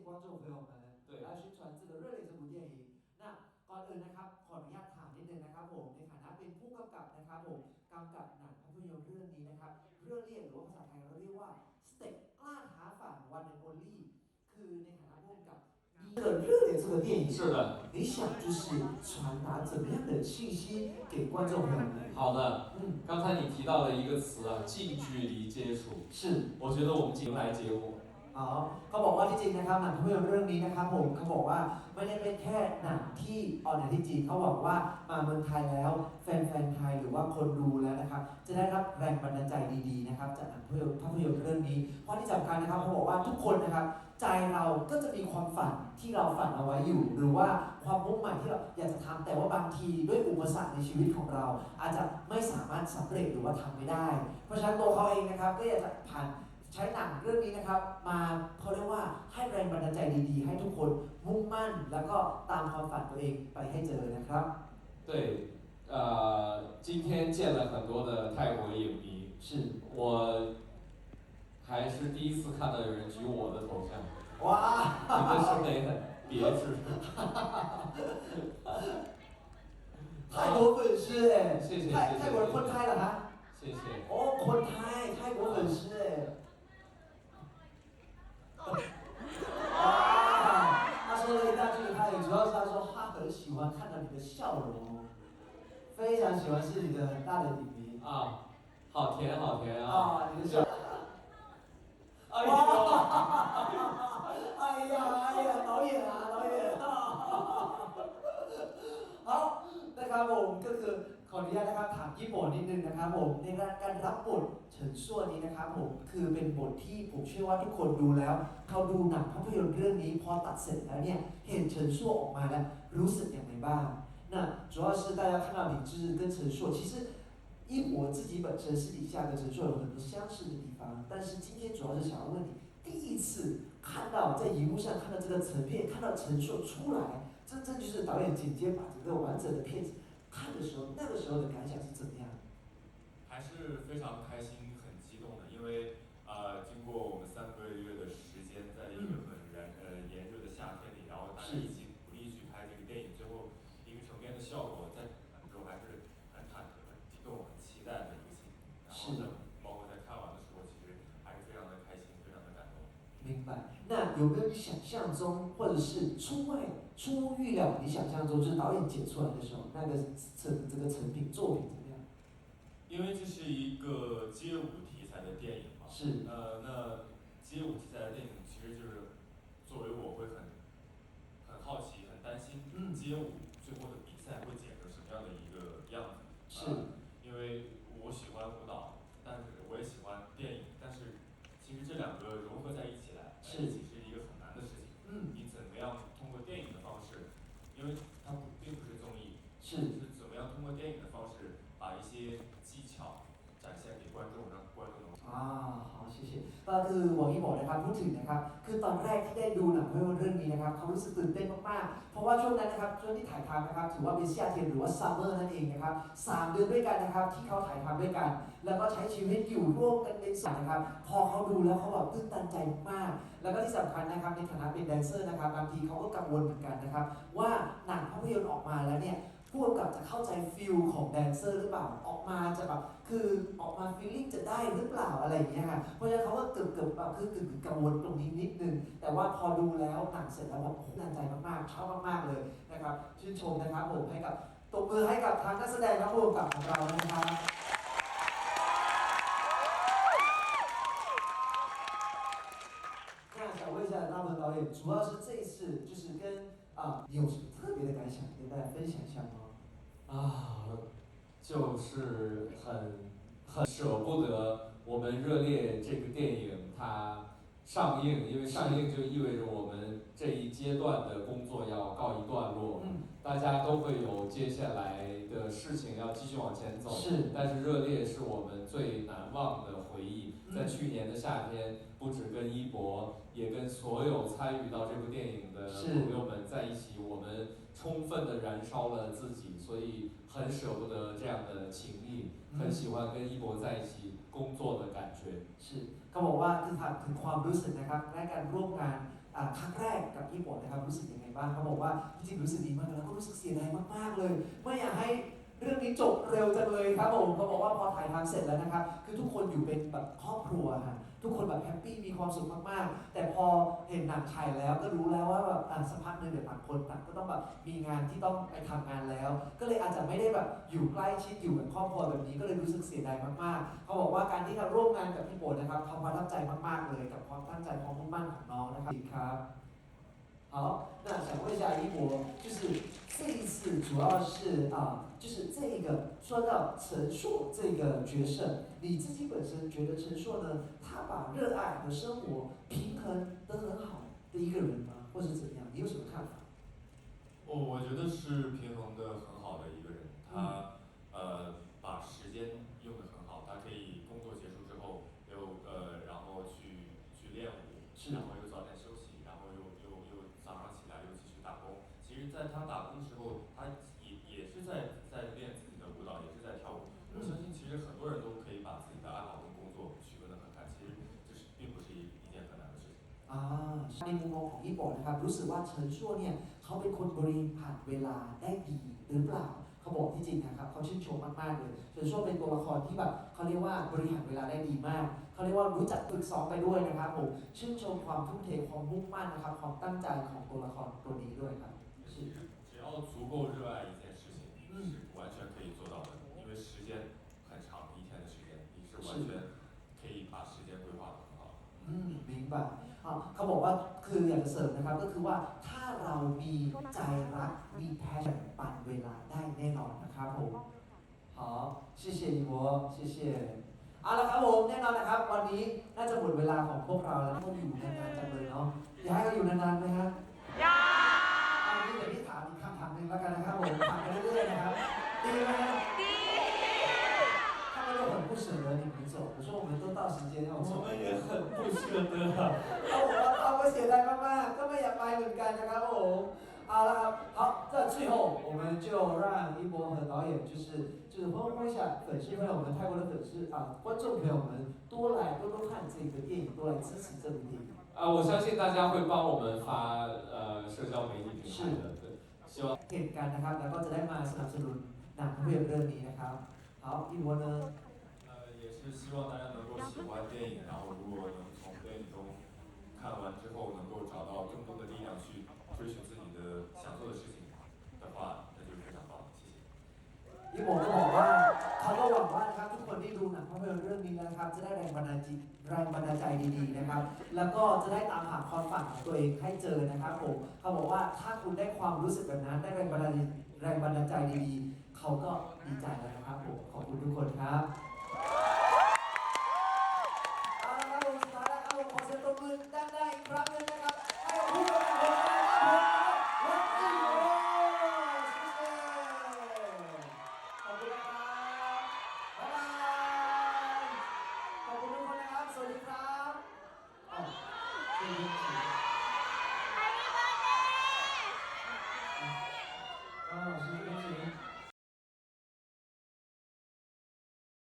距离的见观众朋友们，对来宣传这个《热烈》这部电影。那ก่อนอื่นนะครับขออนุญาตถามนิดนึงนะครับผมในฐานะเป็นผู้กำกับนะครับผมกำกับหนังภาพยนตร์เรื่องนี้นะครับเรื่องเรียกหรือว่าภาษาไทยเราเรียกว่าสเต็ปกล้าท้าฝันวันในโอลี่คือในฐานะผู้กำกับ这个《热烈》这个电影是的，你想就是传达怎么样的信息给观众朋友们？好的。嗯，刚才你提到了一个词啊，近距离接触。是。我觉得我们迎来节目， อ๋อเขาบอกว่าที่จริงนะครับหนังภาพยนตร์เรื่องนี้นะครับผมเขาบอกว่าไม่ได้เป็นแค่หนังที่ออนในที่จีนเขาบอกว่ามาเมืองไทยแล้วแฟนๆไทยหรือว่าคนดูแล้วนะครับจะได้รับแรงบันดาลใจดีๆนะครับจากหนังภาพยนตร์ภาพยนตร์เรื่องนี้ เพราะที่สำคัญนะครับเขาบอกว่าทุกคนนะครับใจเราก็จะมีความฝันที่เราฝันเอาไว้อยู่ หรือว่าความมุ่งหมายที่เราอยากจะทำแต่ว่าบางทีด้วยอุปสรรคในชีวิตของเรา อาจจะไม่สามารถสำเร็จหรือว่าทำไม่ได้ เพราะฉะนั้นตัวเขาเองนะครับก็อยากจะผ่าน ใช้หนังเรื่องนี้นะครับ มาเขาเรียกว่าให้แรงบันดาลใจดีๆ ให้ทุกคนมุ่งมั่น แล้วก็ตามความฝันตัวเองไปให้เจอนะครับ 对，呃，今天见了很多的泰国影迷，是我还是第一次看到有人举我的头像，哇，你的审美很别致。泰国粉丝哎，谢谢泰谢谢泰国人คนไทยเหรอคะ 谢谢。哦，คนไทย泰国粉丝哎。哇， 欢看到你的笑容，非常喜欢是你的很大的影迷。啊，好甜好甜啊！啊，你的笑。哎呦，哎呀哎呀，导演啊，导演啊。好นะครับผมก็คือขออนุญาตนะครับถามญี่ปุ่นนิดนึงนะครับผมในการรับบทเฉินซั่วนี้นะครับผมคือเป็นบทที่ผมเชื่อว่าทุกคนดูแล้วเขาดูหนังภาพยนตร์เรื่องนี้พอตัดเสร็จแล้วเนี่ยเห็นเฉินซั่วออกมาแล้วรู้สึกอย่างไร ร 吧，那主要是大家看到你是跟陈硕，其实，因我自己本身私底下的陈硕有很多相似的地方，但是今天主要是想要问你，第一次看到在荧幕上看到这个成片，看到陈硕出来，真正就是导演剪接把这个完整的片子看的时候，那个时候的感想是怎么样？还是非常开心。白。那有没有你想象中，或者是出外出乎预料你想象中，就是导演剪出来的时候，那个成这个成品作品怎么样？因为这是一个街舞题材的电影嘛，是呃，那街舞题材的电影其实就是作为我会很很好奇、很担心嗯街舞最后的比赛会剪成什么样的一个样子。是呃通过电影的方式把一些技巧展现给观众，让观众能 อ่า好谢谢ก็คือหวังยี่บอกนะครับพูดถึงนะครับ คือตอนแรกที่ได้ดูหนังภาพยนตร์เรื่องนี้นะครับเขารู้สึกตื่นเต้นมากๆ เพราะว่าช่วงนั้นนะครับช่วงที่ถ่ายทำนะครับถือว่าเป็นเซียเทียนหรือว่าซัมเมอร์นั่นเองนะครับสามเดือนด้วยกันนะครับที่เขาถ่ายทำด้วยกัน แล้วก็ใช้ชีวิตอยู่ร่วมกันเป็นสายนะครับ พอเขาดูแล้วเขาแบบตื้นตันใจมาก แล้วก็ที่สำคัญนะครับในฐานะเป็นแดนเซอร์นะครับบางทีเขาก็กังวลเหมือนกันนะครับ ว่าหนังภาพยนตร์ออกมาแล้วเนี่ย ผู้กำกับจะเข้าใจฟิลของแดนเซอร์หรือเปล่าออกมาจะแบบคือออกมาฟีลลิ่งจะได้หรือเปล่าอะไรอย่างเงี้ยค่ะเพราะฉะนั้นเขาก็เกือบเกือบแบบคือกึ่งกังวลตรงนี้นิดนึง แต่ว่าพอดูแล้วหนังเสร็จแล้วแบบโอ้โหน่าใจมากๆชอบมากๆเลยนะครับชื่นชมนะครับผมให้กับตบมือให้กับทางนักแสดงและผู้กำกับของเรานะครับ 那想问一下大鹏导演，主要是这一次就是跟啊，你有什么特别的感 想跟大家分享一下吗？啊，就是很很舍不得我们热烈这个电影它上映，因为上映就意味着我们这一阶段的工作要告一段落，嗯，大家都会有接下来的事情要继续往前走。是但是热烈是我们最难忘的回忆，嗯在去年的夏天，不止跟一博，也跟所有参与到这部电影的是朋友们在一起，我们充分的燃烧了自己，所以很舍不得这样的情谊，嗯很喜欢跟一博在一起工作的感觉。是 เขาบอกว่าคือถามถึงความรู้สึกนะครับและการร่วมงานอ่า ครั้งแรกกับญี่ปุ่นนะครับรู้สึกยังไงบ้างเขาบอกว่าจริงๆรู้สึกดีมากแล้วก็รู้สึกเสียดายมากๆเลย ไม่อยากให้ เรื่องนี้จบเร็วจังเลยครับผมเขาบอกว่าพอถ่ายทำเสร็จแล้วนะครับ คือทุกคนอยู่เป็นแบบครอบครัวฮะทุกคนแบบแฮปปี้มีความสุขมากๆ แต่พอเห็นหนังถ่ายแล้วก็รู้แล้วว่าแบบอ่ะสักพักหนึงเดี๋ยวต่างคนต่างก็ต้องแบบมีงานที่ต้องไปทำงานแล้ว ก็เลยอาจจะไม่ได้แบบอยู่ใกล้ชิดอยู่กับครอบครัวแบบนี้ก็เลยรู้สึกเสียดายมากๆ เขาบอกว่าการที่เราร่วมงานกับพี่โบนะครับเขาประทับใจมากๆเลยกับความตั้งใจความมุ่งมั่นของน้องนะครับครับ好，那想问一下一博，就是 这一次主要是啊、就是这个说到陈硕这个角色，你自己本身觉得陈硕呢，他把热爱和生活平衡得很好的一个人吗？或者怎么样？你有什么看法？哦我觉得是平衡的 อ่าในมุมมองของญี่ปุ่นนะครับรู้สึกว่าเฉินชั่วเนี่ยเขาเป็นคนบริหารเวลาได้ดีหรือเปล่าเขาบอกที่จริงนะครับเขาชื่นชมมากๆเลยเฉินชั่วเป็นตัวละครที่แบบเขาเรียกว่าบริหารเวลาได้ดีมากเขาเรียกว่ารู้จักฝึกซ้อมไปด้วยนะครับผมชื่นชมความทุ่มเทความมุ่งมั่นนะครับความตั้งใจของตัวละครตัวนี้ด้วยครับ 其实只要足够热爱一件事情，你是完全可以做到的，因为时间很长，一天的时间，你是完全可以把时间规划得很好。 อืมมิงบะอ่า เขาบอกว่าคืออยากจะเสริมนะครับก็คือว่าถ้าเรามีใจรักมีแพชชั่นปั่นเวลาได้แน่นอนนะครับผม 好，谢谢一博，谢谢。เอาละครับผมแน่นอนนะครับ วันนี้น่าจะหมดเวลาของพวกเราแล้วต้องอยู่นานๆจังเลยเนาะอยากให้เราอยู่นานๆไหมครับอยากเอางี้เดี๋ยวพี่ถามอีกคำถามหนึ่งแล้วกันนะครับผมถามไปเรื่อย ่อย มากๆ ก็ไม่อยากไปเหมือนกันนะครับผมเอาละครับ好，在最后我们就让一博和导演就是就是欢呼一下粉丝朋友们、泰国的粉丝啊、观众朋友们多来多多看这个电影，多来支持这部电影。啊，我相信大家会帮我们发呃社交媒体平台的，对，希望 เหตุการณ์นะครับ แล้วก็จะได้มาสนับสนุนหนังภาพยนตร์เรื่องนี้นะครับ好，一博呢？呃，也是希望大家能够喜欢电影，然后如果能从电影中看完之后，能够找到更多的力量 去追寻自己的想做的事情的话，那就是非常棒，谢谢。 พี่โบก็บอกว่าเขาก็หวังว่านะครับทุกคนที่ดูหนังภาพยนตร์เรื่องนี้นะครับ จะได้แรงบันดาลใจแรงบันดาลใจดีๆนะครับ แล้วก็จะได้ตามหาความฝันของตัวเองให้เจอนะครับผมเขาบอกว่าถ้าคุณได้ความรู้สึกแบบนั้น ได้แรงบันดาลแรงบันดาลใจดีๆเขาก็ดีใจแล้วนะครับผมขอบคุณทุกคนครับ